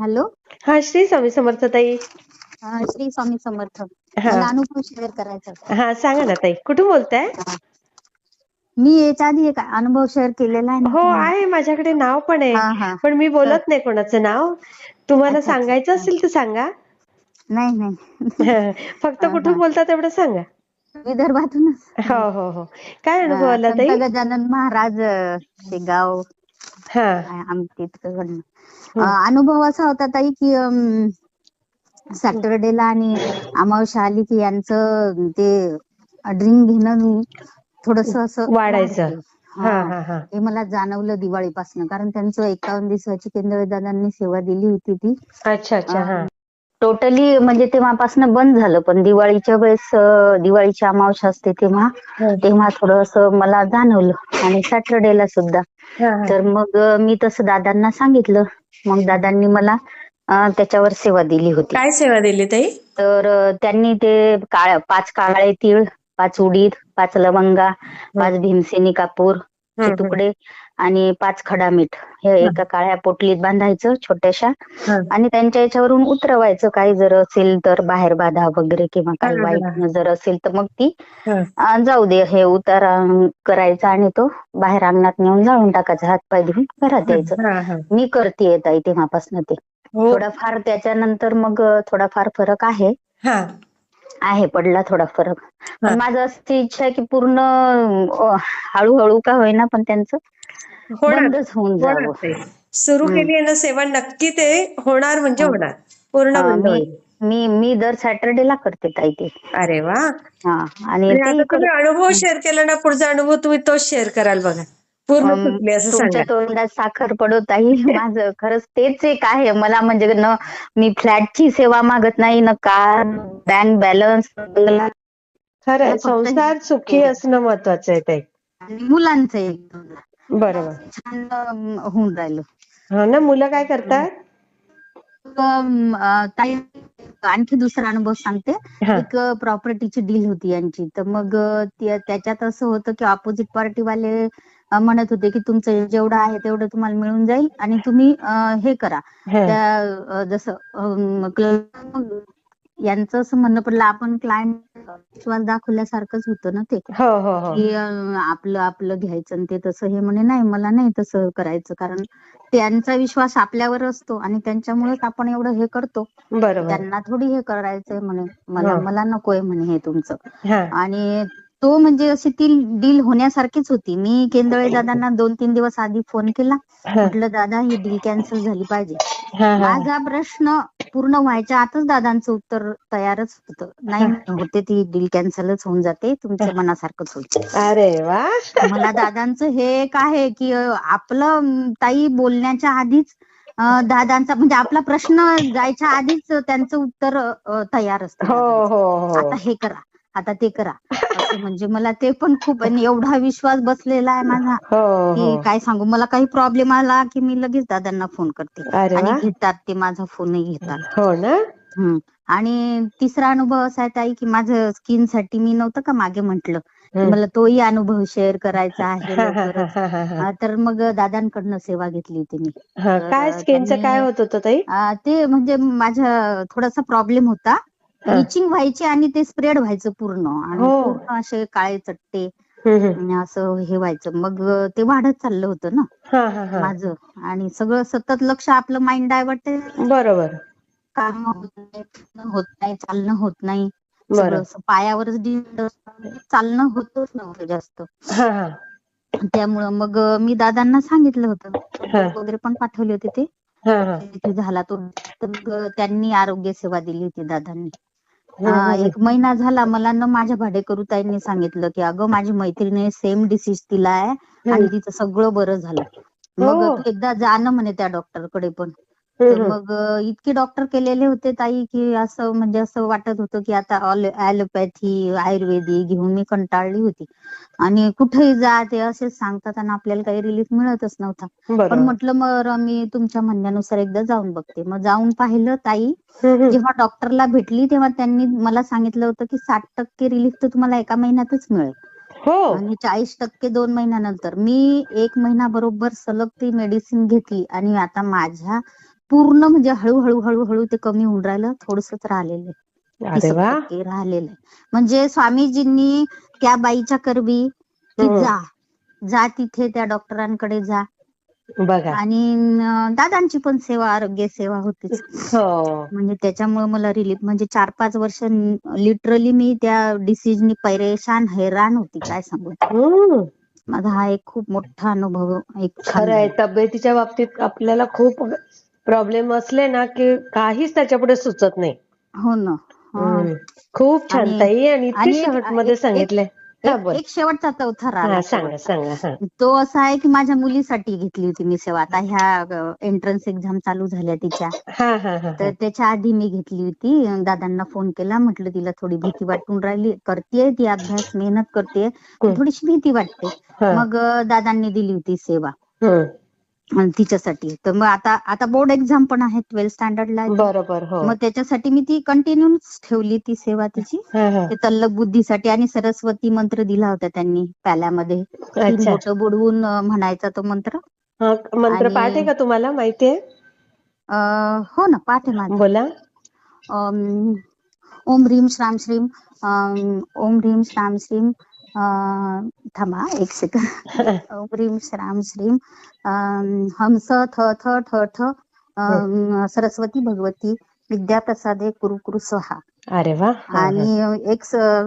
Hello? हा श्री स्वामी समर्थ ताई. अ, श्री स्वामी समर्थ. हा. मला अनुभव शेअर करायचा होता. हा सांगा ना ताई कुठून बोलताय? मी याच्या आधी एक अनुभव शेअर केलेला आहे ना हो आहे माझ्याकडे नाव पण हा, आहे. हा. पण मी बोलत नाही कोणाचं नाव. तुम्हाला अच्छा, अच्छा. सांगायचं असेल तर सांगा. नाही नाही. फक्त हा, कुठून हा. बोलता तेवढं सांगा. विदर्भातूनच. हो हो हो. काय अनुभव आला ताई? गजानन महाराज अ, ते गाव हा. आमच्या इतकडनं अ, अनुभव असा होता ताई की सॅटरडेला आणि अमावस्या आली की यांचं ते ड्रिंक घेणं थोडस असं वाढायचं. हा. मला जाणवलं दिवाळीपासून. कारण त्यांचं एकावन्न दिवसाची केंद्र दादांनी सेवा दिली होती ती. अच्छा अच्छा हा. टोटली म्हणजे तेव्हापासून बंद झालं. पण दिवाळीच्या वेळेस दिवाळीची अमावस्या असते तेव्हा. तेव्हा थोडस मला जाणवलं. आणि सॅटरडेला सुद्धा. तर मग मी तसं दादांना सांगितलं. मग दादांनी मला त्याच्यावर सेवा दिली होती. काय सेवा दिली ताई? तर त्यांनी ते काळ पाच काळे तीळ पाच उडीद पाच लवंगा पाच भीमसेनी कापूर तुकडे आणि पाच खडा मीठ हे एका काळ्या पोटलीत बांधायचं छोट्याशा. आणि त्यांच्या याच्यावरून उतरवायचं. काही जर असेल तर बाहेर बाधा वगैरे किंवा काही वाईट. नजर असेल तर मग ती जाऊ दे. हे उतार करायचा आणि तो बाहेर अंगणात नेऊन जाळून टाकायचा. हात पाय धुवून घरात यायचं. मी करते ताई तेव्हापासून ते. हो. थोडाफार त्याच्यानंतर मग थोडाफार फरक आहे. आहे पडला थोडा फरक. पण माझं अशी इच्छा आहे की पूर्ण हळूहळू का होईना पण त्यांचं बंदच होऊन जावं. सुरू. केली आहे ना सेवा नक्की ते होणार म्हणजे हा. होणार पूर्ण मी. मी दर सॅटर्डेला करते ताई ते अरे वा हा आणि तुम्ही अनुभव शेअर केला ना पुढचा अनुभव तुम्ही तोच शेअर कराल बघा पूर्ण असं तुमच्या तोंडात साखर पडत ताई माझं खरंच तेच एक आहे. मला म्हणजे न मी फ्लॅटची सेवा मागत नाही न कार बँक बॅलन्स फक्त संसार सुखी असणं महत्वाचं आहे ताई. आणि मुलांचं एक बरोबर. छान होऊन राहिलं. हा ना मुलं काय करतात? अम, आणखी दुसरा अनुभव सांगते. एक प्रॉपर्टीची डील होती यांची तर मग त्याच्यात असं होतं की ऑपोजिट पार्टीवाले म्हणत होते की तुमचं जेवढं आहे तेवढं तुम्हाला मिळून जाईल आणि तुम्ही हे करा. त्या जसं यांचं असं म्हणणं पडलं आपण क्लायंट विश्वास दाखवल्यासारखंच होतं ना ते. हो हो हो. की अ, आपलं आपलं घ्यायचं आणि ते तसं हे म्हणे नाही मला नाही तसं करायचं कारण त्यांचा विश्वास आपल्यावर असतो आणि त्यांच्यामुळेच आपण एवढं हे करतो. बरोबर. त्यांना थोडी हे करायचंय म्हणे मला हा. मला नकोय म्हणे हे तुमचं. हा. आणि तो म्हणजे अशी ती डील होण्यासारखीच होती. मी केंदळे दादांना दोन तीन दिवस आधी फोन केला. हा. म्हटलं दादा ही डील कॅन्सल झाली पाहिजे. माझा प्रश्न पूर्ण व्हायच्या आतच दादांचं उत्तर तयारच होतं. नाही होते ती डील कॅन्सलच होऊन जाते तुमच्या मनासारखंच होईल. अरे वा. मला दादांचं हे एक आहे की आपलं ताई बोलण्याच्या आधीच दादांचा म्हणजे आपला प्रश्न जायच्या आधीच त्यांचं उत्तर तयार असतं हो दादांचं. हो आता हो हे करा. आता ते करा. असं म्हणजे मला ते पण खूप आणि एवढा विश्वास बसलेला आहे माझा हो की हो. काय सांगू मला काही प्रॉब्लेम आला की मी लगेच दादांना फोन करते. अरे आणि घेतात ते माझा फोनही घेतात. हो ना? हम्म. आणि तिसरा अनुभव असा आहे ताई की माझं स्किनसाठी मी नव्हतं का मागे म्हंटल हम्म. मला तोही अनुभव शेअर करायचा आहे हा, हा, लवकरच हा, हा, हा. हा, तर मग दादांकडनं सेवा घेतली होती मी. हा, काय स्किनचं काय होत होतं ताई? ते म्हणजे माझा थोडासा प्रॉब्लेम होता. इचिंग व्हायची आणि ते स्प्रेड व्हायचं पूर्ण. आणि हो. पूर्ण असे काळे चट्टे असं हे व्हायचं. मग ते वाढत चाललं होतं ना? हा हा हा. माझं. आणि सगळं सतत लक्ष आपलं माइंड डायव्हर्ट बरोबर. काम होत नाही फिरणं होत नाही चालणं होत नाही. पायावरच असतं. चालणं होतच नव्हतं जास्त. त्यामुळं मग मी दादांना सांगितलं होतं. वगैरे पण पाठवले होते ते. झाला तो. त्यांनी आरोग्य सेवा दिली होती दादांनी. हम्म. एक महिना झाला मला न माझ्या भाडेकरू ताईंनी सांगितलं की अगं माझी मैत्रिणी सेम डिसीज तिला आहे आणि तिचं सगळं बरं झालं मग हो. तू एकदा जा ना म्हणे त्या डॉक्टरकडे पण तर. मग इतके डॉक्टर केलेले होते ताई की असं म्हणजे असं वाटत होतं की आता ॲलोपॅथी आयुर्वेदिक घेऊन मी कंटाळली होती. आणि कुठेही जा ते असेच सांगतात आणि आपल्याला काही रिलीफ मिळतच नव्हता. पण म्हटलं मग मी तुमच्या म्हणण्यानुसार एकदा जाऊन बघते. मग जाऊन पाहिलं ताई. जेव्हा डॉक्टरला भेटली तेव्हा त्यांनी मला सांगितलं होतं की साठ टक्के रिलीफ तर तुम्हाला एका महिन्यातच मिळेल. हो. आणि चाळीस टक्के दोन महिन्यानंतर. मी एक महिना बरोबर सलग ती मेडिसिन घेतली आणि आता माझ्या पूर्ण म्हणजे हळूहळू हळूहळू ते कमी होऊन राहिलं. थोडसच राहिलेलं आहे. राहिलेलं म्हणजे स्वामीजींनी त्या बाईच्या करबी की. जा. जा तिथे त्या डॉक्टरांकडे जा. बघा. आणि दादांची पण सेवा आरोग्य सेवा होतीच. हो. म्हणजे त्याच्यामुळे मला रिलीफ म्हणजे चार पाच वर्ष लिटरली मी त्या डिसीजनी परेशान हैराण होती काय सांगू. माझा हा एक खूप मोठा अनुभव एक खरं आहे. तब्येतीच्या बाबतीत आपल्याला खूप प्रॉब्लेम असले ना की काहीच त्याच्यापुढे सुचत नाही. हो ना. हम्म. खूप छान. आणि- ताई आणि इतकी आणि एक- शॉर्टमध्ये एक- सांगितलंय. हा एक बोल. एक शेवटचा चौथा राहिला हा सांगा शेवटचा. सांगा हा. तो असा आहे की माझ्या मुलीसाठी घेतली होती मी सेवा. आता ह्या एंट्रन्स एक्झाम चालू झाल्या तिच्या. हा हा हा तर त्याच्या आधी मी घेतली होती. अं, दादांना फोन केला. म्हटलं तिला थोडी भीती वाटून राहिली. करतेय ती अभ्यास मेहनत करते हम्म. थोडीशी भीती वाटते. हा. मग अं, दादांनी दिली होती सेवा. हम्म. तिच्यासाठी. तर मग आता आता बोर्ड एक्झाम पण आहे ट्वेल्थ स्टँडर्डला बरोबर हो. मग त्याच्यासाठी मी ती कंटिन्यू ठेवली ती सेवा तिची. ते तल्लक बुद्धीसाठी आणि सरस्वती मंत्र दिला होता त्यांनी प्याल्यामध्ये. अच्छा. बोटं बुडवून म्हणायचा तो मंत्र. हा मंत्र पाठ आहे का तुम्हाला? माहितीये हो ना पाठ आहे माझा. बोला. ओम ह्रीम श्राम श्रीम ओम ह्रीम श्राम श्रीम थांबा एक सेकंद ओम ह्रीम श्राम श्रीम हंस थ थ ठ ठ सरस्वती भगवती विद्या प्रसादे कुरु कुरु स्वाहा अरे वा. आणि एक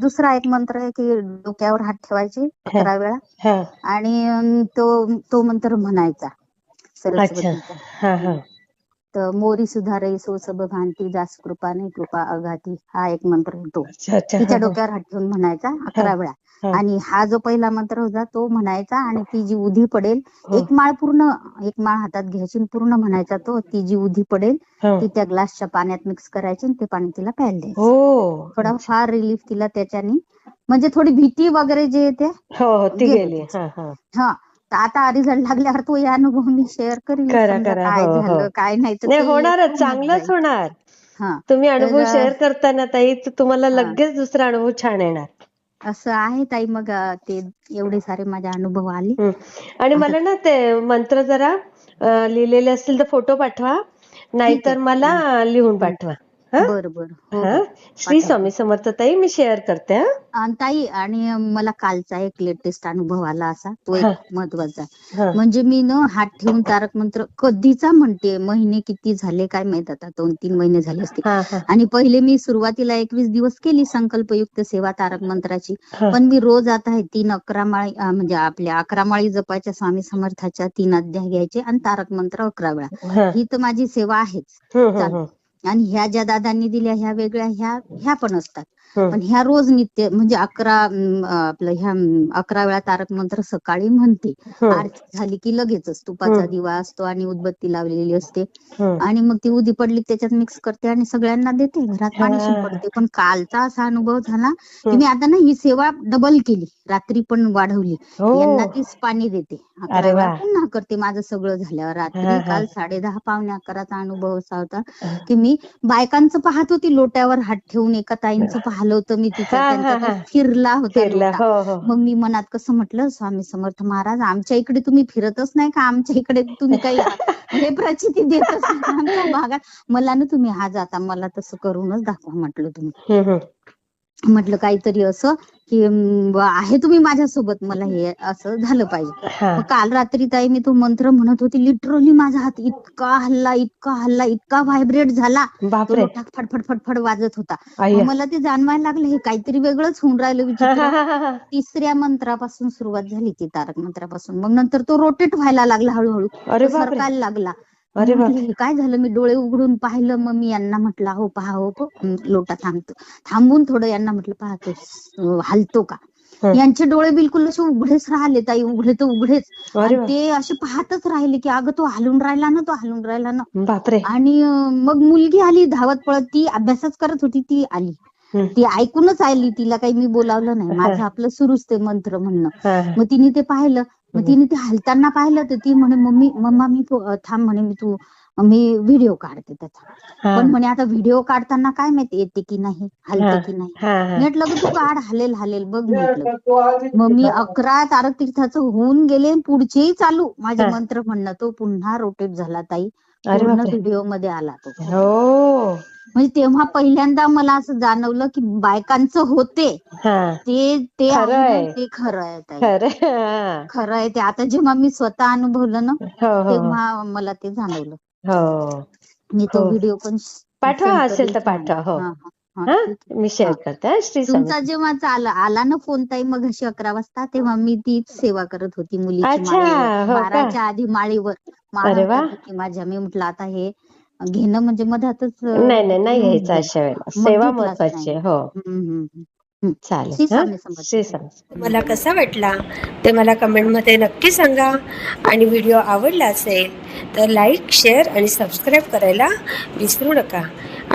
दुसरा एक मंत्र आहे की डोक्यावर हात ठेवायचे अकरा वेळा आणि तो तो मंत्र म्हणायचा सरस्वतीचा हा तर मोरी सुधारे सो सब भांती दास कृपा नाही कृपा अघाती हा एक मंत्र होतो तिच्या हा, हा. डोक्यावर हात ठेवून म्हणायचा अकरा वेळा. हा. आणि हा जो पहिला मंत्र होता तो म्हणायचा आणि ती जी उधी पडेल हो. एक माळ पूर्ण एक माळ हातात घ्यायची पूर्ण म्हणायचा तो ती जी उधी पडेल हा. ती त्या ग्लासच्या पाण्यात मिक्स करायची आणि ते पाणी तिला प्यायला द्यायचं. हो. थोडा फार रिलीफ तिला त्याच्याने. म्हणजे थोडी भीती वगैरे जे येते हो. आता रिझल्ट लागल्यावर तो या अनुभव मी शेअर करीन. करा, करा. काय हो, हो. झालं काय नाही तर नाही ते होणारच. चांगलंच. होणार. हा. तुम्ही अनुभव तर- शेअर करताना ताई तर तुम्हाला हा. लगेच दुसरा अनुभव छान येणार. असं आहे ताई. मग अं, ते एवढे सारे माझे अनुभव आले. आणि मला ना ते मंत्र जरा अं, लिहिलेले असतील तर फोटो पाठवा. नाहीतर मला लिहून पाठवा. बर बर हो हा हो. श्री स्वामी समर्थ ताई मी शेअर करते हा आणि ताई आणि मला कालचा एक लेटेस्ट अनुभव आला असा तो हा. एक महत्त्वाचा हा. म्हणजे मी न हात ठेवून तारक मंत्र कधीचा म्हणते महिने किती झाले काय माहीत आता दोन तीन महिने झाले असते हा हा आणि पहिले मी सुरुवातीला एकवीस दिवस केली संकल्पयुक्त सेवा तारक मंत्राची हा. पण मी रोज आता हे तीन अकरा माळी अं, म्हणजे आपल्या अकरा माळी जपायच्या स्वामी समर्थाच्या तीन अध्याय घ्यायचे आणि तारक मंत्र अकरा वेळा हा. ही तर माझी सेवा आहेच हम्म, हम्म, चालतं. हम्म. आणि ह्या ज्या दादांनी दिल्या ह्या वेगळ्या ह्या ह्या पण असतात. पण ह्या रोज नित्य म्हणजे अकरा आपलं ह्या अकरा वेळा तारक मंत्र सकाळी म्हणते हम्म. आरती झाली की लगेचच तुपाचा. दिवा असतो आणि उदबत्ती लावलेली असते. आणि मग ती उदी पडली त्याच्यात मिक्स करते आणि सगळ्यांना देते घरात पाणी हा. शिंपडते पण कालचा असा अनुभव झाला की. मी आता ना ही सेवा डबल केली रात्री पण वाढवली हो. यांना तीच पाणी देते अकरा वेळा. पुन्हा करते माझं सगळं झाल्यावर हा, रात्री हा. काल साडे दहा पावणे अकराचा अनुभव असा होता हा. की मी बायकांचं पाहत होती लोट्यावर हात ठेवून एका ताईंचं पाहिलं होतं मी तिचा हा, त्यांचा हा, तो हा. फिरला होता. हो हो मग मी मनात कसं म्हटलं स्वामी समर्थ महाराज आमच्या इकडे तुम्ही फिरतच नाही का आमच्या इकडे तुम्ही काही हे प्रचिती देतच नाही का आमच्या भागात मला ना तुम्ही आज आता मला तसं करूनच दाखवा म्हटलं तुम्ही. म्हटलं काहीतरी असं की आहे तुम्ही माझ्यासोबत? मला हे असं झालं पाहिजे. काल रात्री ताई मी तो मंत्र म्हणत होती लिटरली माझा हात इतका हल्ला इतका हल्ला इतका व्हायब्रेट झाला. फडफड फडफड वाजत होता. मला ते जाणवायला लागलं हे काहीतरी वेगळंच होऊन राहिलं विचित्र. हा. तिसऱ्या मंत्रापासून सुरुवात झाली ती तारक मंत्रापासून. मग नंतर तो रोटेट व्हायला लागला हळूहळू. सरकायला लागला. अरे म्हटलं, बापरे काय झालं? मी डोळे उघडून पाहिलं मग मी यांना म्हटलं हो पहा हो लोटा थांबतो. थांबून थोडं यांना म्हटलं पहा तो स- हलतो का. यांचे डोळे बिलकुल असे उघडेच राहिले ताई उघडे तर उघडेच. ते असे पाहतच राहिले की अगं तो हलून राहिला ना तो हलून राहिला ना. बापरे. आणि मग मुलगी आली धावत पळत ती अभ्यासच करत होती ती आली. ती ऐकूनच आली तिला काही मी बोलावलं नाही. माझं आपलं सुरूच ते मंत्र म्हणणं. मग तिने ते पाहिलं मग. तिने ते हलताना पाहिलं तर ती म्हणे मम्मी मम्मा मी तो- थांब म्हणे मी तू मी व्हिडिओ काढते त्याचा हा. पण म्हणे आता व्हिडिओ काढताना काय माहिती येते की नाही हलते की नाही हा, हा. म्हटलं तू काढ हलेल हलेल बघ म्हटलं मग मी अकरा तारतीर्थाचं होऊन गेले पुढचेही चालू माझे हा. मंत्र म्हणणं तो पुन्हा रोटेट झाला ताई पूर्ण व्हिडिओमध्ये आला तो. हो. म्हणजे तेव्हा पहिल्यांदा मला असं जाणवलं की बायकांचं होते. हा. ते ते ते खरं आहे खरं हा. आहे ते. आता जेव्हा मी स्वतः अनुभवलं ना हो हो तेव्हा मला ते जाणवलं. हो. मी तो हो. व्हिडिओ पण पाठवा असेल तर पाठवा, हो. मी शेअर. करते हा, श्री तुमचा जेव्हा आला आला ना फोन ताई मग अशी अकरा वाजता तेव्हा मी तीच सेवा करत होती मुलीची अच्छा, माळेवर हो का? बाराच्या आधी माळीवर माळ अरे वा. होती माझ्या मी म्हटलं आता हे घेणं म्हणजे मधातच नाही नाही नाही घ्यायचं. अशा वेळेला मग सेवा घेतलाच महत्वाची आहे. हो हम्म, हम्म, हम्म. चालेल श्री हा? स्वामी समर्थ. श्री स्वामी मला कसा वाटला ते मला कमेंटमध्ये नक्की सांगा आणि व्हिडिओ आवडला असेल तर लाईक शेअर आणि सबस्क्राईब करायला विसरू नका